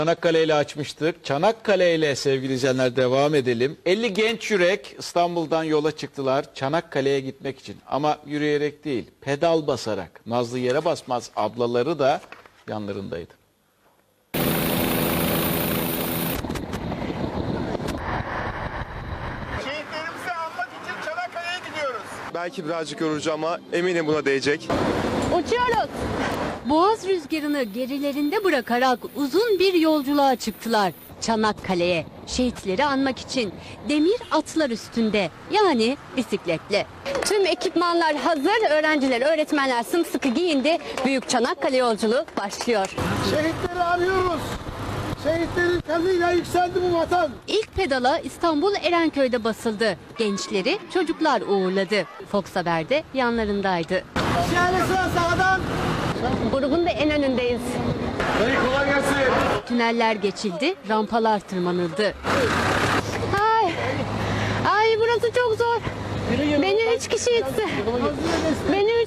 Çanakkale ile açmıştık. Çanakkale ile sevgili izleyenler devam edelim. 50 genç yürek İstanbul'dan yola çıktılar Çanakkale'ye gitmek için. Ama yürüyerek değil, pedal basarak. Nazlı yere basmaz ablaları da yanlarındaydı. Şehitlerimizi anmak için Çanakkale'ye gidiyoruz. Belki birazcık yorucu ama eminim buna değecek. Uçuyoruz. Boğaz rüzgarını gerilerinde bırakarak uzun bir yolculuğa çıktılar. Çanakkale'ye şehitleri anmak için demir atlar üstünde yani bisikletle. Tüm ekipmanlar hazır, öğrenciler, öğretmenler sımsıkı giyindi. Büyük Çanakkale yolculuğu başlıyor. Şehitleri arıyoruz. Şehitlerin kanıyla yükseldi bu vatan. İlk pedala İstanbul Erenköy'de basıldı. Gençleri çocuklar uğurladı. Fox Haber'de yanlarındaydı. Yani sıra sağdan. Grubun da en önündeyiz. Dayı kolay gelsin. Tüneller geçildi, rampalar tırmanıldı. Ay, ay burası çok zor. Beni üç kişi itsin. Beni.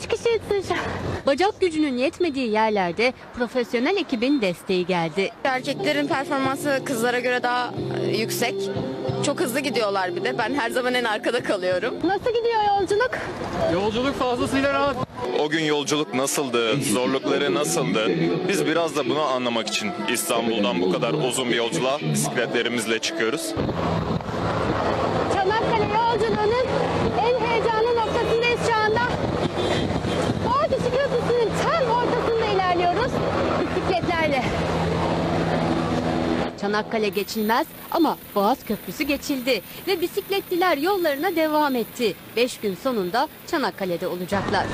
Bacak gücünün yetmediği yerlerde profesyonel ekibin desteği geldi. Erkeklerin performansı kızlara göre daha e, yüksek. Çok hızlı gidiyorlar bir de. Ben her zaman en arkada kalıyorum. Nasıl gidiyor yolculuk? O gün yolculuk nasıldı, zorlukları nasıldı? Biz biraz da bunu anlamak için İstanbul'dan bu kadar uzun bir yolculuğa bisikletlerimizle çıkıyoruz. Bisikletlerle. Çanakkale geçilmez ama Boğaz Köprüsü geçildi ve bisikletliler yollarına devam etti. 5 gün sonunda Çanakkale'de olacaklar.